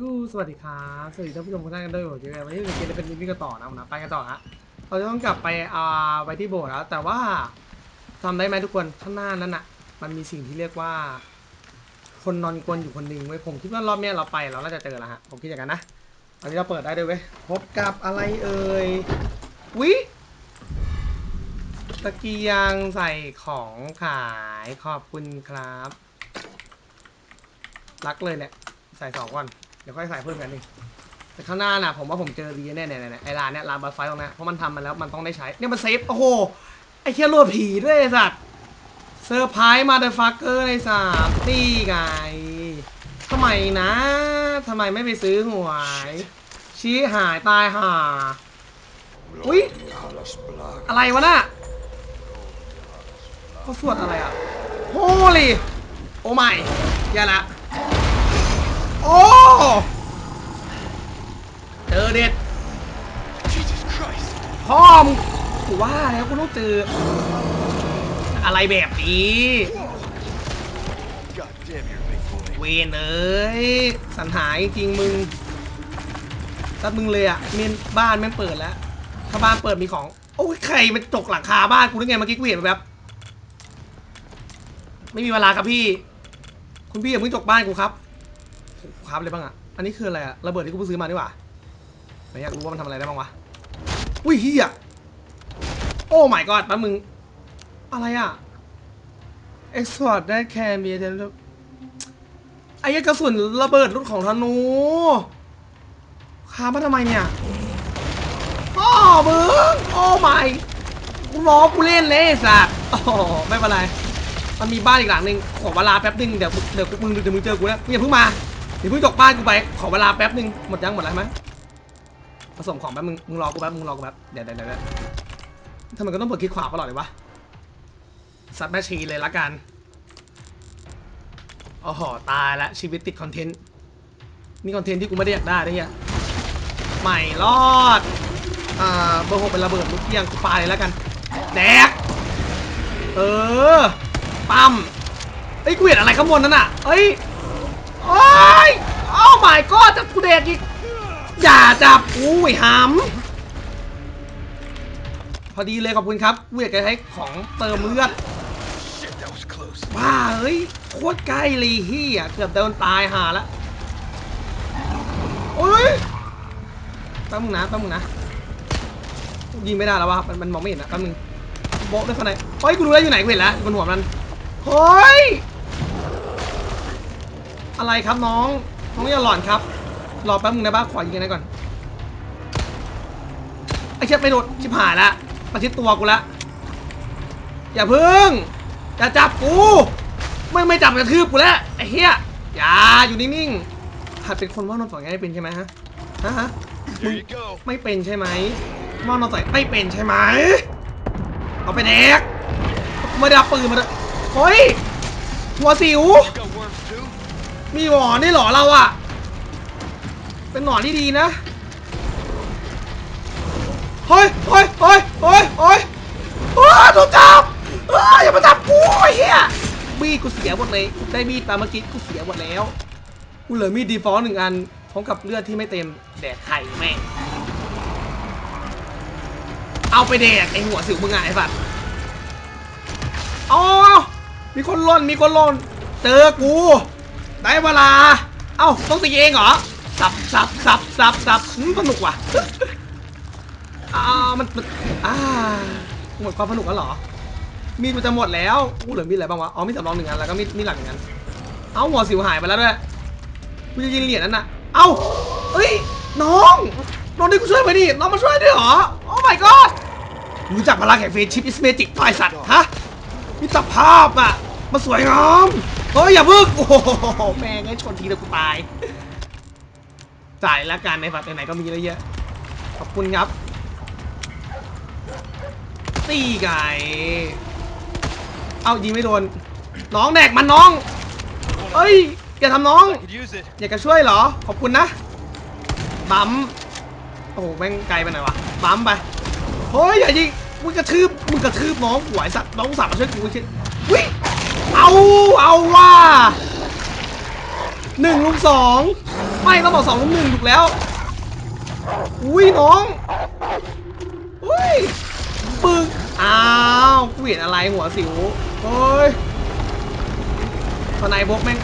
ยูสวัสดีครับสวัสดีท่านผู้ชมทุกท่านกันด้วยผมเจอกันวันนี้เราจะเป็นมินิกต่อนะผมนะไปกันต่อฮะเราจะต้องกลับไปอ่าไปที่โบสถ์แล้วแต่ว่าทำได้ไหมทุกคนข้างหน้านั้นอะ มันมีสิ่งที่เรียกว่า คนนอนกวนอยู่คนหนึ่งเว้ยผมคิดว่ารอบเนี้ยเราไปเราน่าจะเจอแล้วฮะผมคิดอย่างนั้นนะตอนนี้เราเปิดได้ด้วยเว้ยพบกับอะไรเอ่ยวิตะเกียงใส่ของขายขอบคุณครับ รักเลยเนี่ยใส่สองก่อน เดี๋ยวค่อยใส่เพิ่มกันอีกแต่ข้างหน้าน่ะผมว่าผมเจอดีแน่ๆเนี่ยไอ้ร้านเนี่ยร้านบัฟไฟตรงนั้นเพราะมันทำมาแล้วมันต้องได้ใช้เนี่ยมันเซฟโอ้โหไอ้เคียรวดผีด้วยไอ้สัตว์เซอร์ไพรส์มาเดอะฟักเกอร์ไอ้สัตว์นี่ไงทำไมนะทำไมไม่ไปซื้อหวย ชี้หายตายห่าอุ๊ยอะไรวะน่ะเขาสวดอะไรอะโฮลีโอ้ไม่อย่าละ โอ้เจอเด็ด Jesus Christ! พ่อมึงกูว่าแล้วกูต้องเจอ อะไรแบบนี้ God damn, you're a big boy. เวนเอ้ยสันหายจริงมึงถ้ามึงเลยอะเมนบ้านแม่งเปิดแล้ว ถ้าบ้านเปิดมีของ โอ้ยใครมันตกหลังคาบ้านกูได้ไงเมื่อกี้กูเห็นแบบ ไม่มีเวลาครับพี่ คุณพี่อย่าเพิ่งตกบ้านกูครับโอ้โห ครับอะไรบ้างอะ อันนี้คืออะไรอะ ระเบิดที่กูเพิ่งซื้อมานี่หว่าไหนอยากรู้ว่ามันทำอะไรได้บ้างวะ อุ้ยเฮียโอ้ my god แป๊บมึง อะไรอะ export that can be ไอ้เหี้ยกระสุนระเบิดรุ่นของธนูค้ามาทำไมเนี่ยอ้อมึงโอ้ไม่กูล้อกูเล่นเลยสัตว์โอ้โหไม่เป็นไร มันมีบ้านอีกหลังหนึ่งขอเวลาแป๊บนึงเดี๋ยวเดี๋ยวมึงเดี๋ยวมึงเจอกูแล้วมึงอย่าเพิ่งมา เดี๋ยวเพิ่งจกบ้านกูไปขอเวลาแป๊บนึงหมดยังหมดแล้วไหมผสมของแป๊บมึงมึงรอกูแป๊บมึงรอกูแป๊บเดี๋ยวเดี๋ยวเดี๋ยวทำไมก็ต้องเปิดคลิกขวาตลอดเลยวะซัดแม่ชีเลยละกันโอ้โหตายละชีวิตติดคอนเทนต์นี่คอนเทนต์ที่กูไม่ได้อยากได้นะเนี่ยไม่รอดอ่าเบอร์หกเป็นระเบิดลูกเกียงกูปาเลยแล้วกันแดกเออปั๊มเอ้ยกูเห็นอะไรข้างบนนั่นน่ะเอ้ย โอ้ยโอ้ my god จะกูเด็กอีก อย่าจับกูไอ้หำพอดีเลยขอบคุณครับกูอยากจะให้ของเติมเลือดว้าเฮ้ย โคตรใกล้เลยเฮียเกือบโดนตายหาละโอ้ยแป๊บมึงนะแป๊บมึงนะยิงไม่ได้แล้ววะมันมันมองไม่เห็นนะแป๊บมึงโบะด้วยข้างในเฮ้ยกูรู้แล้วอยู่ไหนกูเห็นแล้วบนหัวมันเฮ้ย อะไรครับน้องน้องอย่าหลอนครับ รอแป๊บมึงนะบ้าขอยิงกันหนอยก่อนไอ้เช็ดไม่โดนชิบหายละมาชิดตัวกูละอย่าพึ่งอย่าจับกูไม่ไม่จับกระทืบกูแล้วไอ้เหี้ยอย่าอยู่นิ่งๆหัดเป็นคนว่านอนสอนง่ายเป็นใช่ไหมฮะฮะฮะ Here you go. ไม่เป็นใช่ไหมว่านอนสอนไม่เป็นใช่ไหมเอาไปแดกไม่ได้เอาปืนมาด้วยเฮ้ยหัวสิว มีหนอนนี่หรอเราอะเป็นหนอนที่ดีนะเฮ้ยเฮ้ยเฮ้ยเฮ้ยเฮ้ยเฮ้ยถูกจับเฮ้ยอย่ามาจับกูเหี้ยมีดกูเสียหมดเลยได้มีดมาเมื่อกี้กูเสียหมดแล้วกูเหลือมีดดีฟอลต์หนึ่งอันพร้อมกับเลือดที่ไม่เต็มแดกไข่แม่งเอาไปแดกไอหัวสิวมึงอะไอ้สัตอ๋อมีคนล่นมีคนล่นเจอกู ได้เวลา เอ้าต้องตีเองเหรอ สับสับสับสับสับสนุกว่ะอ่ามันมันอ่าหมดความสนุกแล้วเหรอ มีดมันจะหมดแล้วกูเหลือมีดอะไรบ้างวะ อ๋อมีดสำรองหนึ่งอันแล้วก็มีดมีดหลักหนึ่งอัน เอ้าหัวสิวหายไปแล้วด้วยกูจะยิงเหรียญนั่นน่ะ เอ้าเอ้ย น้อง น้องนี่กูช่วยไปดิ น้องมาช่วยด้วยเหรอ โอ้ my god รู้จักพลังแห่งเฟรนชิพอิสเมจิกปลายสัตว์ ฮะมิตรภาพอะ มันสวยงาม เฮ้ยอย่าพึ่งโอ้โหแม่งไอ้ชนทีเดียวกูตาย จ่ายแล้วกันในฝันไหนๆก็มีเยอะแยะขอบคุณครับ ตีไก่เอายิงไม่โดน น้องแดกมันน้องเอ้ย อย่าทำน้อง อยากจะช่วยเหรอ ขอบคุณนะ บัมโอ้โหแม่งไกลไปหน่อยวะ บัมไปเฮ้ยอย่ายิงมึงกระทืบมึงกระทืบน้องหวยสัตว์น้องสาวมาช่วยกูชิวิ เอาเอาว่าหนึ่งลุมสองไม่ต้องบอกสองลุมหนึ่งถูกแล้ว อุ้ยน้องอุ้ยปึ้งอ้าวกูเห็นอะไรหัวสิวเฮ้ยทนายบกแม่ง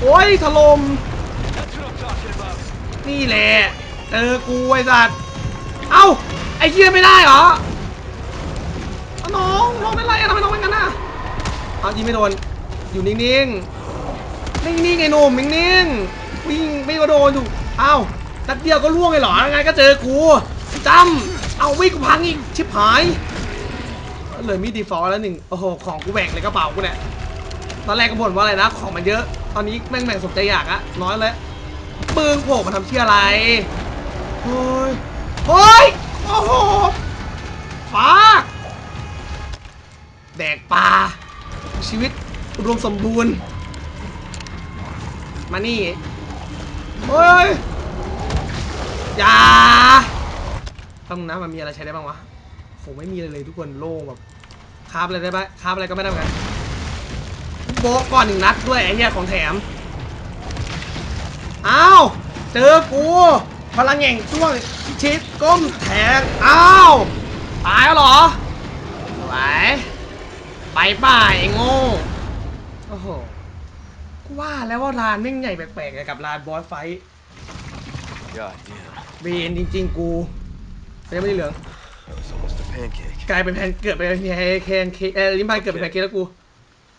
โอ้ยถล่มนี่แหละเจอกูไอ้สัตว์เอ้าไอ้เชี่ยไม่ได้เหรอน้องน้องเป็นไรอะทำไมน้องเป็นงั้นน่ะเอายิงไม่โดน อยู่นิ่งๆ นิ่งๆไอ้หนุ่มนิ่งๆ วิ่งไม่ก็โดนอยู่เอ้านัดเดียวก็ล่วงเลยเหรอยังไงก็เจอกูจำเอาวิ่งกูพังอีก ชิบหาย เลยมีดีฟอลแล้วหนึ่งโอ้โห ของกูแบ่งเลยกระเป๋ากูเนี่ย ตอนแรกก็บ่นว่าอะไรนะ ของมันเยอะ ตอนนี้แม่งแบ่งสมใจอยากอะน้อยแล้วปืนโผล่มาทำเชี่ยอะไรเฮ้ยเฮ้ย โอ้โหฟ้าแดกปลาชีวิต อุดมสมบูรณ์ มานี่เฮ้ยอย่าต้องนะมันมีอะไรใช้ได้บ้างวะโหไม่มีเลยเลยทุกคนโล่งแบบคาบอะไรได้บ้างคาบอะไรก็ไม่ได้เหมือนกันโบก่อนหนึ่งนัดด้วยไอ้เหี้ยของแถมอ้าวเจอกูพลังแห่งช่วงชิดก้มแทงอ้าวตายแล้วเหรอไหวไปป่าไอ้โง่ อ้โหกูว่าแล้วว่าร้านแม่งใหญ่แปลกๆกับร้านบอสไฟท์ God damn. เวนจริง ๆ กูไม่ได้เหลือง That was almost a pancake. กลายเป็นแพนเกิดเป็นแคนเคเออลิ้นพันเกิดเป็นแพนเค้กแล้วกู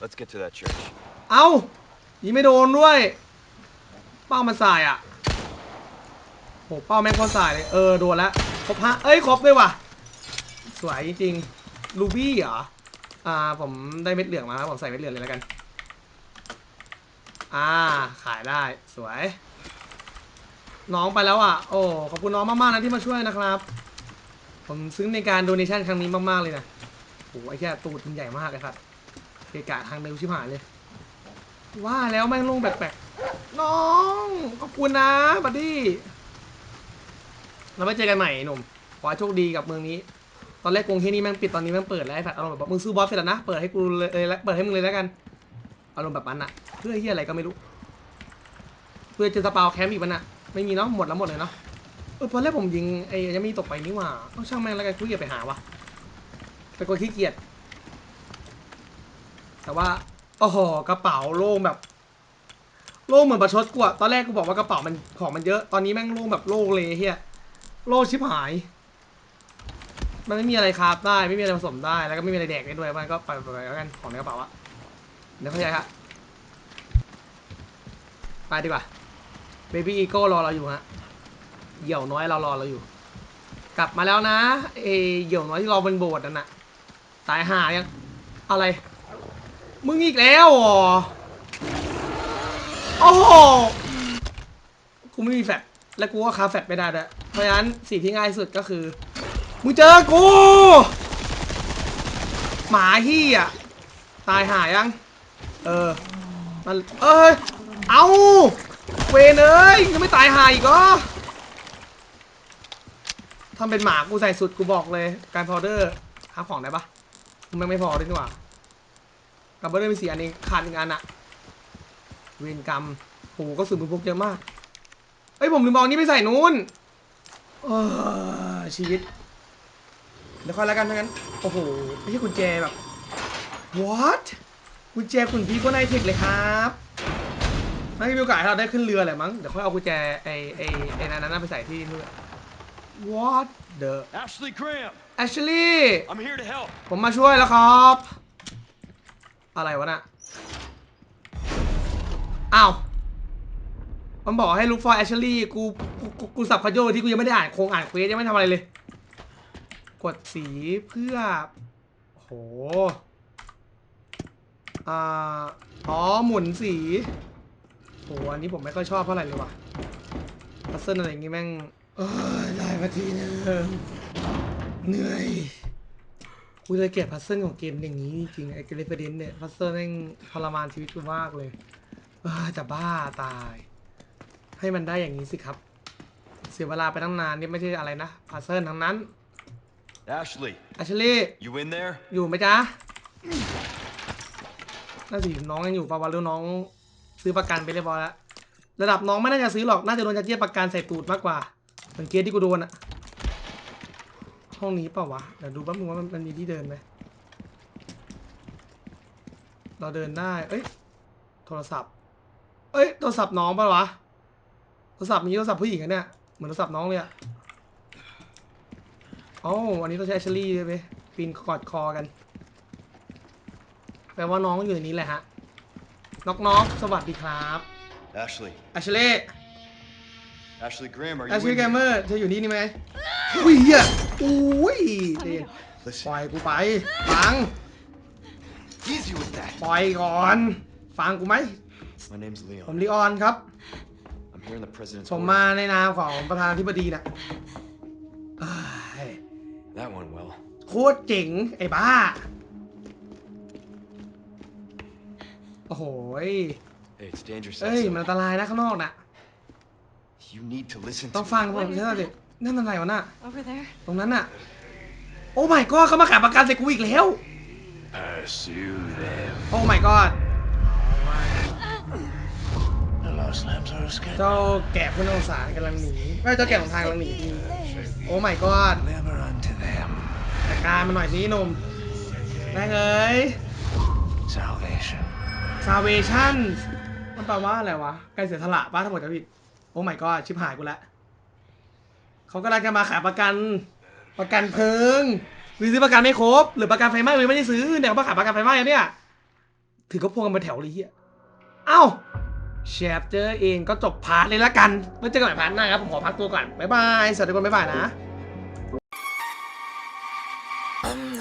Let's get to that church. เอ้ายิงไม่โดนด้วย เป้ามันสายอะโหเป้าแม่งโคตรสายเลย เออ โดนแล้วครบฮะเอ้ย ครบด้วยว่ะ สวยจริงลูบี้เหรอ อ่า ผมได้เม็ดเหลืองมาแล้วผมใส่เม็ดเหลืองเลยแล้วกัน อ่า ขายได้สวย น้องไปแล้วอะ โอ้ ขอบคุณน้องมากๆนะที่มาช่วยนะครับ ผมซึ้งในการโดเนชั่นครั้งนี้มากๆเลยนะโอ้ไอ้แค่ตูดมันใหญ่มากเลยครับเกะกะทางเดินชิบหายเลย ว่าแล้วแม่งลงแปลกๆ น้อง ขอบคุณนะบัดดี้เราไปเจอกันใหม่หนุ่ม ขอให้โชคดีกับเมืองนี้ ตอนแรกกรุงที่นี่แม่งปิดตอนนี้แม่งเปิดแล้วไอ้สัตว์อารมณ์แบบมึงซื้อบอสเสร็จแล้วนะ เปิดให้กูเลยเลยเปิดให้มึงเลยแล้วกัน อารมณ์แบบนั้นอะเพื่อเฮียอะไรก็ไม่รู้ เพื่อจะสปาวแคมป์อีกมันอะไม่มีเนาะหมดแล้วหมดเลยเนาะเออตอนแรกผมยิงไอ้ยังมีตกไปนี่หว่าต้องช่างแม่งแล้วกันกูเกียจไปหาวะแต่ก็ขี้เกียจแต่ว่าโอ้โหกระเป๋าโล่งแบบ โล่งเหมือนประชดกูอะตอนแรกกูบอกว่ากระเป๋ามันของมันเยอะตอนนี้แม่งโล่งแบบโล่งเลยเฮียโล่งชิบหาย มันไม่มีอะไรคาฟได้ไม่มีอะไรผสมได้แล้วก็ไม่มีอะไรแดกได้ด้วยมันก็ไปไปไปแล้วกันของในกระเป๋าอะ เดี๋ยวเข้าใจครับไปดีกว่าเบบี้อีโก้รอเราอยู่ฮะเหยี่ยวน้อยเรารอเราอยู่ กลับมาแล้วนะเอเหยี่ยวน้อยที่รอบนโบสถ์นั่นน่ะตายหายังอะไร มึงอีกแล้วอโอ้โหกูไม่มีแฟตและกูก็คาแฟตไม่ได้ด้วยเพราะฉะนั้นสิ่งที่ง่ายสุดก็คือมึงเจอกู หมาที่อะตายหายัง เออมันเอ้ย เอาเวนเอ้ยยังไม่ตายหาอีกเหรอทำเป็นหมากูใส่สุดกูบอกเลย การพาวเดอร์หาของได้ปะมันไม่พอด้วยนี่หว่ากับเดอร์มีสี่อันเองขาดหนึ่งอันอะเวรกรรมโหก็สุดมือพกเยอะมากเอ้ยผมลืมบอกนนี้ไปใส่นู้นเออชีวิตเดี๋ยวค่อยแล้วกันทั้งนั้น โอ้โหไม่ใช่กุญแจแบบ what กุญแจคุณพี่ก็ไนเทคเลยครับไม่มีโอกาสให้เราได้ขึ้นเรือแหละมั้ง เดี๋ยวค่อยเอากุญแจไอ้ไอ้ไอ้นั้นนะไปใส่ที่นู่น what the Ashley Graham, Ashley I'm here to help. ผมมาช่วยแล้วครับ อะไรวะน่ะ อ้าวมันบอกให้ลูกฟอร์แอชลี่กูกูกูกูสับขยโยที่กูยังไม่ได้อ่านโครงอ่านเควสยังไม่ทำอะไรเลย กดสีเพื่อโห อ่าอ๋อหมุนสีโหอันนี้ผมไม่ค่อยชอบเท่าไหร่เลยว่ะพัซเซิลอะไรอย่างงี้แม่งเออได้มาทีนึงเหนื่อยกูเลยเกลียดพัซเซิลของเกมอย่างนี้จริงๆไอ้เกรฟเดนเนี่ยพัซเซิลแม่งทรมานชีวิตกูมากเลยเออจะบ้าตาย ให้มันได้อย่างนี้สิครับ เสียเวลาไปตั้งนานนี่ไม่ใช่อะไรนะพัซเซิลทั้งนั้น Ashley, อัชลี่ you in there? อยู่ไหมจ๊ะ น่าสิน้องยังอยู่ปะวะหรือน้องซื้อประกันไปเรียบร้อยแล้วระดับน้องไม่น่าจะซื้อหรอกน่าจะโดนจัดเยียบประกันใส่ตูดมากกว่าเหมือนเกสที่กูโดนอะห้องนี้เปล่าวะเดี๋ยวดูแป๊บนึงว่ามันมีที่เดินไหมเราเดินได้เอ้ยโทรศัพท์ เอ้ยโทรศัพท์น้องปะวะโทรศัพท์มีโทรศัพท์ผู้หญิงอะเนี่ยเหมือนโทรศัพท์น้องเลยอะโอ้อันนี้ต้องใช้แอชลี่ด้วยไหมปีนกอดคอกัน ปลว่าน้องอยู่ในนี้แหละฮะน็อกน็อกสวัสดีครับ Ashley. แอชลี่ Ashley Graham, are แอ you ชลี่ in แกมเมอ here? ร์เธออยู่นี่นี่ไหมอุ้ยเหี้ยอุ้ยเดี๋ยวป Listen, ล่อยกูไป ฟัง easy with that. ปล่อยก่อน ฟังกูไหม My name's ผม Leon. ลีออนครับ I'm here in the president's ผม orders. มาในนามของประธานาธิบดีน่ะเอ้ย That went well. โคตรเจ๋งไอ้บ้า โอ้โหย Hey, it's dangerous เอ้ยมัน outside. อันตรายนะข้างนอกน่ะ You need to listen ต้อง to ฟัง me. ผมใช่ไหมนั่นอะไรวะน่ะ Over there. ตรงนั้นน่ะ โอ้ my god เขามาขายประกันใส่กูอีกแล้ว Pursue them. โอ้ my god The lost lambs are escaping. เจ้าแกะพุทธองศารกำลังหนีไม่เจ้าแกะของทางกำลังหนี โอ้ my god Deliver unto them จัดการมันหน่อยสิหนุ่มได้เลย salvation. Salvation มันแปลว่าอะไรวะการเสียสละป้าทั้งหมดจะผิด โอ้ my god ชิบหายกูละเขากำลังจะมาขายประกันประกันเพลิงหรือซื้อประกันไม่ครบ หรือประกันไฟไหมมือไม่ได้ซื้อเนี่ยเขามาขายประกันไฟไหม้เนี่ยถือก็พวงกันเป็นแถวเลยเฮียเอ้าแชปเจอเองก็จบพาร์ทเลยละกันไว้เจอกันใหม่พาร์ทหน้าครับ ผมขอพักตัวก่อน บ๊ายบาย สวัสดีทุกคนบ๊ายบายนะ I'm